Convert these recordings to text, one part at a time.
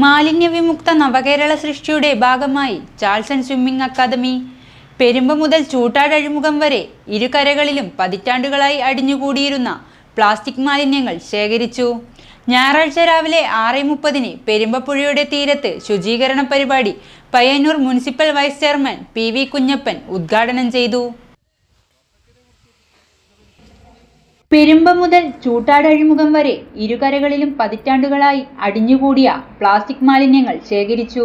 മാലിന്യവിമുക്ത നവകേരള സൃഷ്ടിയുടെ ഭാഗമായി Charlson swimming academy. Perumba മുതൽ ചൂട്ടാട് അഴിമുഖം വരെ ഇരുകരകളിലും പതിറ്റാണ്ടുകളായി അടിഞ്ഞുകൂടിയിരുന്ന പ്ലാസ്റ്റിക് മാലിന്യങ്ങൾ ശേഖരിച്ചു. ഞായറാഴ്ച രാവിലെ ആറ് മുപ്പതിന് പെരുമ്പപ്പുഴയുടെ തീരത്ത് ശുചീകരണ പരിപാടി Payyanur municipal vice chairman P V Kunhappan ഉദ്ഘാടനം ചെയ്തു. പെരുമ്പ മുതൽ ചൂട്ടാട് അഴിമുഖം വരെ ഇരുകരകളിലും പതിറ്റാണ്ടുകളായി അടിഞ്ഞുകൂടിയ പ്ലാസ്റ്റിക് മാലിന്യങ്ങൾ ശേഖരിച്ചു.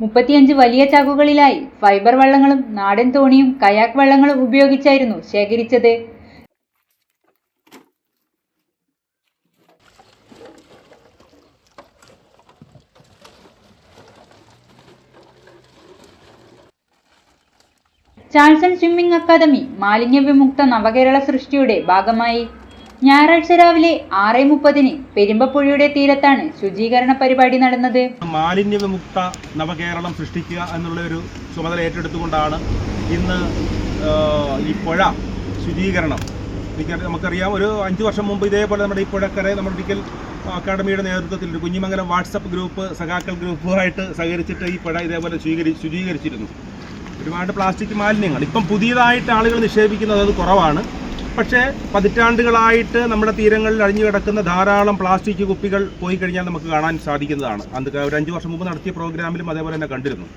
മുപ്പത്തിയഞ്ച് വലിയ ചാക്കുകളിലായി ഫൈബർ വള്ളങ്ങളും നാടൻ തോണിയും കയാക്ക് വള്ളങ്ങളും ഉപയോഗിച്ചായിരുന്നു ശേഖരിച്ചത്. ചാൾസൺ സ്വിമ്മിംഗ് അക്കാദമി മാലിന്യ വിമുക്ത നവകേരള സൃഷ്ടിയുടെ ഭാഗമായി. ഞായറാഴ്ച രാവിലെ ആറ് മുപ്പതിന് പെരുമ്പപ്പുഴയുടെ തീരത്താണ് ശുചീകരണ പരിപാടി നടന്നത്. മാലിന്യ വിമുക്ത നവകേരളം സൃഷ്ടിക്കുക എന്നുള്ള ഒരു ചുമതല ഏറ്റെടുത്തുകൊണ്ടാണ് ഇന്ന് ഈ പുഴ ശുചീകരണം. നമുക്കറിയാം ഒരു അഞ്ച് വർഷം മുമ്പ് ഇതേപോലെ നമ്മുടെ ഈ പുഴക്കരെ നമ്മുടെ ഒരിക്കൽ അക്കാഡമിയുടെ നേതൃത്വത്തിൽ ഒരു കുഞ്ഞിമംഗലം വാട്സപ്പ് ഗ്രൂപ്പ് സഖാക്കൾ ഗ്രൂപ്പുമായിട്ട് സഹകരിച്ചിട്ട് ഈ പുഴ ഇതേപോലെ ശുചീകരിച്ചിരുന്നു. ഒരുപാട് പ്ലാസ്റ്റിക് മാലിന്യങ്ങൾ. ഇപ്പം പുതിയതായിട്ട് ആളുകൾ നിക്ഷേപിക്കുന്നത് അത് കുറവാണ്. പക്ഷേ പതിറ്റാണ്ടുകളായിട്ട് നമ്മുടെ തീരങ്ങളിൽ അഴിഞ്ഞു കിടക്കുന്ന ധാരാളം പ്ലാസ്റ്റിക് കുപ്പികൾ പോയി കഴിഞ്ഞാൽ നമുക്ക് കാണാൻ സാധിക്കുന്നതാണ്. അത് ഒരു അഞ്ച് വർഷം മുമ്പ് നടത്തിയ പ്രോഗ്രാമിലും അതേപോലെ തന്നെ കണ്ടിരുന്നു.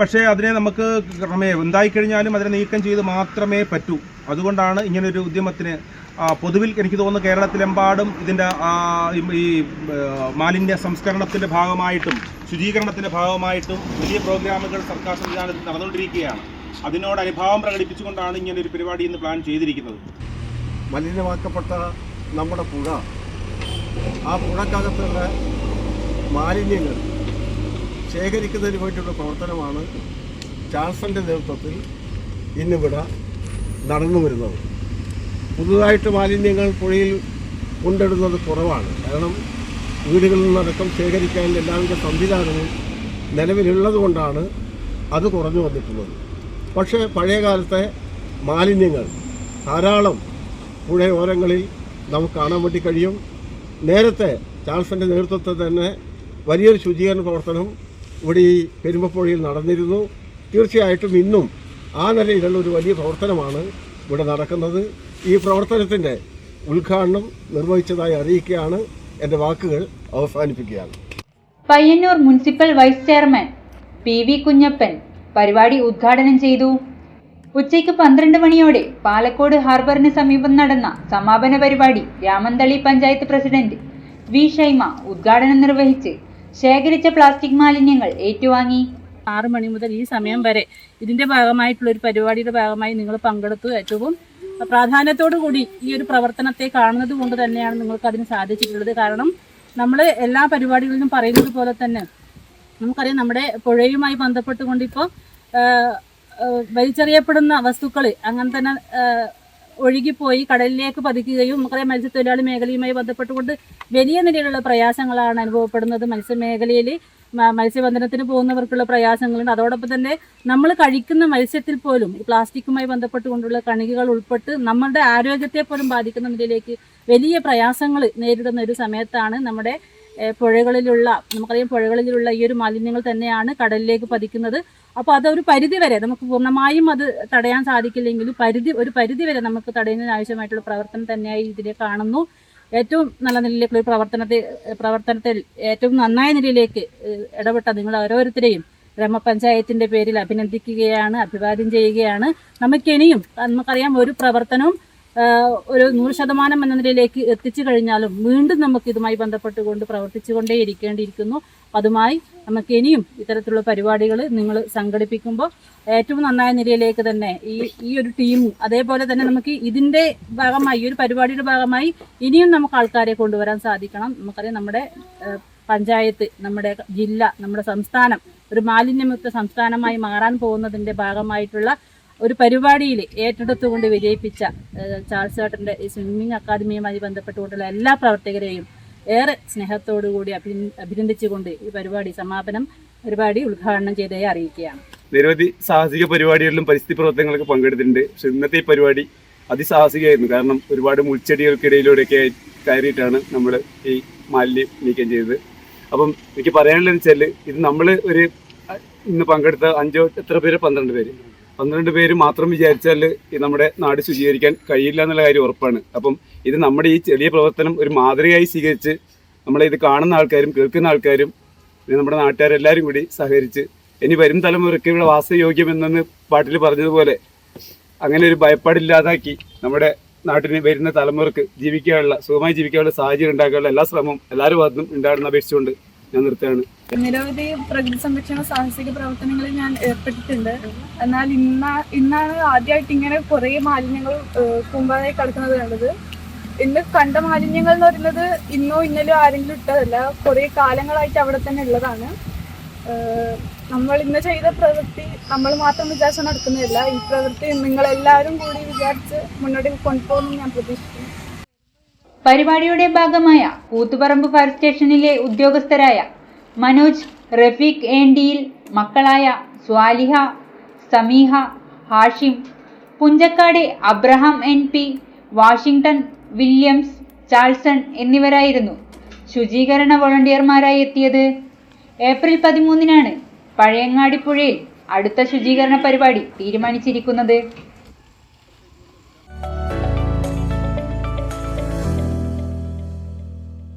പക്ഷേ അതിനെ നമുക്ക് ക്രമേ എന്തായിക്കഴിഞ്ഞാലും അതിനെ നീക്കം ചെയ്ത് മാത്രമേ പറ്റൂ. അതുകൊണ്ടാണ് ഇങ്ങനൊരു ഉദ്യമത്തിന് പൊതുവിൽ എനിക്ക് തോന്നുന്നു കേരളത്തിലെമ്പാടും ഇതിന്റെ ഈ മാലിന്യ സംസ്കരണത്തിന്റെ ഭാഗമായിട്ടും ശുചീകരണത്തിന്റെ ഭാഗമായിട്ടും വലിയ പ്രോഗ്രാമുകൾ സർക്കാർ സംവിധാനത്തിൽ നടന്നുകൊണ്ടിരിക്കുകയാണ്. അതിനോട് അനുഭാവം പ്രകടിപ്പിച്ചുകൊണ്ടാണ് ഇങ്ങനെ ഒരു പരിപാടി ഇന്ന് പ്ലാൻ ചെയ്തിരിക്കുന്നത്. മലിനമാക്കപ്പെട്ട നമ്മുടെ പുഴ ആ പുഴക്കകത്തുള്ള മാലിന്യങ്ങൾ ശേഖരിക്കുന്നതിന് വേണ്ടിയുള്ള പ്രവർത്തനമാണ് ചാൾസന്റെ നേതൃത്വത്തിൽ ഇന്നിവിടെ നടന്നു വരുന്നത്. പുതുതായിട്ട് മാലിന്യങ്ങൾ പുഴയിൽ കൊണ്ടിടുന്നത് കുറവാണ്. കാരണം വീടുകളിൽ നിന്നടക്കം ശേഖരിക്കാൻ എല്ലാവിധ സംവിധാനവും നിലവിലുള്ളത് കൊണ്ടാണ് അത് കുറഞ്ഞു വന്നിട്ടുള്ളത്. പക്ഷേ പഴയ കാലത്തെ മാലിന്യങ്ങൾ ധാരാളം പുഴയോരങ്ങളിൽ നമുക്ക് കാണാൻ വേണ്ടി കഴിയും. നേരത്തെ ചാൾസന്റെ നേതൃത്വത്തിൽ തന്നെ വലിയൊരു ശുചീകരണ പ്രവർത്തനം ഇവിടെ ഈ പെരുമ്പപ്പുഴയിൽ നടന്നിരുന്നു. തീർച്ചയായിട്ടും ഇന്നും ആ നിലയിലുള്ള ഒരു വലിയ പ്രവർത്തനമാണ് ഇവിടെ നടക്കുന്നത്. ഈ പ്രവർത്തനത്തിന്റെ ഉദ്ഘാടനം നിർവഹിച്ചതായി അറിയിക്കുകയാണ്. എന്റെ വാക്കുകൾ അവസാനിപ്പിക്കുകയാണ്. Payyanur municipal vice chairman P V Kunhappan പരിപാടി ഉദ്ഘാടനം ചെയ്തു. ഉച്ചയ്ക്ക് പന്ത്രണ്ട് മണിയോടെ പാലക്കോട് ഹാർബറിന് സമീപം നടന്ന സമാപന പരിപാടി രാമന്തളി പഞ്ചായത്ത് പ്രസിഡന്റ് വി ഷൈമ ഉദ്ഘാടനം നിർവഹിച്ച് ശേഖരിച്ച പ്ലാസ്റ്റിക് മാലിന്യങ്ങൾ ഏറ്റുവാങ്ങി. ആറ് മണി മുതൽ ഈ സമയം വരെ ഇതിന്റെ ഭാഗമായിട്ടുള്ള ഒരു പരിപാടിയുടെ ഭാഗമായി നിങ്ങൾ പങ്കെടുത്തു ഏറ്റവും പ്രാധാന്യത്തോടു കൂടി ഈ ഒരു പ്രവർത്തനത്തെ കാണുന്നത് കൊണ്ട് തന്നെയാണ് നിങ്ങൾക്ക് അതിന് സാധിച്ചിട്ടുള്ളത്. കാരണം നമ്മൾ എല്ലാ പരിപാടികളിലും പറയുന്നത് പോലെ തന്നെ നമുക്കറിയാം നമ്മുടെ പുഴയുമായി ബന്ധപ്പെട്ടുകൊണ്ട് ഇപ്പോൾ വലിച്ചെറിയപ്പെടുന്ന വസ്തുക്കൾ അങ്ങനെ തന്നെ ഒഴുകിപ്പോയി കടലിലേക്ക് പതിക്കുകയും നമുക്കറിയാം മത്സ്യത്തൊഴിലാളി മേഖലയുമായി ബന്ധപ്പെട്ടുകൊണ്ട് വലിയ നിലയിലുള്ള പ്രയാസങ്ങളാണ് അനുഭവപ്പെടുന്നത്. മത്സ്യമേഖലയിൽ മത്സ്യബന്ധനത്തിന് പോകുന്നവർക്കുള്ള പ്രയാസങ്ങളുണ്ട്. അതോടൊപ്പം തന്നെ നമ്മൾ കഴിക്കുന്ന മത്സ്യത്തിൽ പോലും പ്ലാസ്റ്റിക്കുമായി ബന്ധപ്പെട്ടുകൊണ്ടുള്ള കണികകൾ ഉൾപ്പെട്ട് നമ്മുടെ ആരോഗ്യത്തെ പോലും ബാധിക്കുന്ന നിലയിലേക്ക് വലിയ പ്രയാസങ്ങൾ നേരിടുന്ന ഒരു സമയത്താണ് നമ്മുടെ പുഴകളിലുള്ള നമുക്കറിയാം പുഴകളിലുള്ള ഈ ഒരു മാലിന്യങ്ങൾ തന്നെയാണ് കടലിലേക്ക് പതിക്കുന്നത്. അപ്പോൾ അതൊരു പരിധി വരെ നമുക്ക് പൂർണമായും അത് തടയാൻ സാധിക്കില്ലെങ്കിലും പരിധി ഒരു പരിധി വരെ നമുക്ക് തടയുന്നതിന് ആവശ്യമായിട്ടുള്ള പ്രവർത്തനം തന്നെയായി ഇതിനെ കാണുന്നു. ഏറ്റവും നല്ല നിലയിലേക്കുള്ള ഒരു പ്രവർത്തനത്തെ പ്രവർത്തനത്തിൽ ഏറ്റവും നന്നായ നിലയിലേക്ക് ഇടപെട്ട നിങ്ങൾ ഓരോരുത്തരെയും ഗ്രാമപഞ്ചായത്തിന്റെ പേരിൽ അഭിനന്ദിക്കുകയാണ് അഭിവാദ്യം ചെയ്യുകയാണ്. നമുക്കിനിയും നമുക്കറിയാം ഒരു പ്രവർത്തനവും ഒരു നൂറ് ശതമാനം എന്ന നിലയിലേക്ക് എത്തിച്ചു കഴിഞ്ഞാലും വീണ്ടും നമുക്ക് ഇതുമായി ബന്ധപ്പെട്ടുകൊണ്ട് പ്രവർത്തിച്ചുകൊണ്ടേ ഇരിക്കേണ്ടിയിരിക്കുന്നു അതുമായി നമുക്ക് ഇനിയും ഇത്തരത്തിലുള്ള പരിപാടികൾ നിങ്ങൾ സംഘടിപ്പിക്കുമ്പോൾ ഏറ്റവും നന്നായ നിലയിലേക്ക് തന്നെ ഈ ഈ ഒരു ടീം അതേപോലെ തന്നെ നമുക്ക് ഇതിന്റെ ഭാഗമായി ഈ ഒരു പരിപാടിയുടെ ഭാഗമായി ഇനിയും നമുക്ക് ആൾക്കാരെ കൊണ്ടുവരാൻ സാധിക്കണം. നമുക്കറിയാം നമ്മുടെ പഞ്ചായത്ത് നമ്മുടെ ജില്ല നമ്മുടെ സംസ്ഥാനം ഒരു മാലിന്യമുക്ത സംസ്ഥാനമായി മാറാൻ പോകുന്നതിന്റെ ഭാഗമായിട്ടുള്ള ഒരു പരിപാടിയിൽ ഏറ്റെടുത്തുകൊണ്ട് വിജയിപ്പിച്ച ചാൾസ് ഏട്ടന്റെ ഈ സ്വിമ്മിംഗ് അക്കാദമിയുമായി ബന്ധപ്പെട്ടുകൊണ്ടുള്ള എല്ലാ പ്രവർത്തകരെയും ഏറെ സ്നേഹത്തോടുകൂടി അഭി അഭിനന്ദിച്ചുകൊണ്ട് ഈ പരിപാടി സമാപനം പരിപാടി ഉദ്ഘാടനം ചെയ്തതായി അറിയിക്കുകയാണ്. നിരവധി സാഹസിക പരിപാടികളിലും പരിസ്ഥിതി പ്രവർത്തനങ്ങളൊക്കെ പങ്കെടുത്തിട്ടുണ്ട്. പക്ഷെ ഇന്നത്തെ ഈ പരിപാടി അതിസാഹസികമായിരുന്നു. കാരണം ഒരുപാട് മുൾച്ചെടികൾക്കിടയിലൂടെയൊക്കെ കയറിയിട്ടാണ് നമ്മൾ ഈ മാലിന്യം നീക്കം ചെയ്തത്. അപ്പം എനിക്ക് പറയാനുള്ളതെന്ന് വെച്ചാൽ ഇത് നമ്മൾ ഒരു ഇന്ന് പങ്കെടുത്ത അഞ്ചോ എത്ര പേര്? പന്ത്രണ്ട് പേര്. പന്ത്രണ്ട് പേര് മാത്രം വിചാരിച്ചാൽ നമ്മുടെ നാട് ശുചീകരിക്കാൻ കഴിയില്ല എന്നുള്ള കാര്യം ഉറപ്പാണ്. അപ്പം ഇത് നമ്മുടെ ഈ ചെറിയ പ്രവർത്തനം ഒരു മാതൃകയായി സ്വീകരിച്ച് നമ്മളെ ഇത് കാണുന്ന ആൾക്കാരും കേൾക്കുന്ന ആൾക്കാരും നമ്മുടെ നാട്ടുകാരെല്ലാവരും കൂടി സഹകരിച്ച് ഇനി വരും തലമുറയ്ക്ക് ഇവിടെ വാസയോഗ്യമെന്നെന്ന് പാട്ടിൽ പറഞ്ഞതുപോലെ അങ്ങനെ ഒരു ഭയപ്പാടില്ലാതാക്കി നമ്മുടെ നാട്ടിന് വരുന്ന തലമുറയ്ക്ക് ജീവിക്കാനുള്ള സുഖമായി ജീവിക്കാനുള്ള സാഹചര്യം ഉണ്ടാക്കാനുള്ള എല്ലാ ശ്രമവും എല്ലാവരും ഭാഗത്തും ഉണ്ടാകുന്ന അപേക്ഷിച്ചുകൊണ്ട് ഞാൻ നിർത്തുകയാണ്. നിരവധി പ്രകൃതി സംരക്ഷണ സാഹസിക പ്രവർത്തനങ്ങളിൽ ഞാൻ ഏർപ്പെട്ടിട്ടുണ്ട്. എന്നാൽ ഇന്ന ഇന്നാണ് ആദ്യമായിട്ട് ഇങ്ങനെ കുറേ മാലിന്യങ്ങൾ കുമ്പായി കിടക്കുന്നത് കണ്ടത്. ഇന്ന് കണ്ട മാലിന്യങ്ങൾ എന്ന് പറയുന്നത് ഇന്നോ ഇന്നലെയോ ആരെങ്കിലും ഇട്ടതല്ല. കുറേ കാലങ്ങളായിട്ട് അവിടെ തന്നെ ഉള്ളതാണ്. നമ്മൾ ഇന്ന് ചെയ്ത പ്രവൃത്തി നമ്മൾ മാത്രം വിചാരിച്ച് നടക്കുന്നതല്ല. ഈ പ്രവൃത്തി നിങ്ങളെല്ലാവരും കൂടി വിചാരിച്ച് മുന്നോട്ട് കൊണ്ടുപോകുമെന്ന് ഞാൻ പ്രതീക്ഷിക്കുന്നു. പരിപാടിയുടെ ഭാഗമായ കൂത്തുപറമ്പ് ഫയർ സ്റ്റേഷനിലെ ഉദ്യോഗസ്ഥരായ മനോജ് റഫീഖ് ഏണ്ടിയിൽ മക്കളായ Swaliha Sameeha Hashim Punchakkad Abraham N P Washington Williams Charlson എന്നിവരായിരുന്നു ശുചീകരണ വോളണ്ടിയർമാരായി എത്തിയത്. ഏപ്രിൽ പതിമൂന്നിനാണ് പഴയങ്ങാടി പുഴയിൽ അടുത്ത ശുചീകരണ പരിപാടി തീരുമാനിച്ചിരിക്കുന്നത്.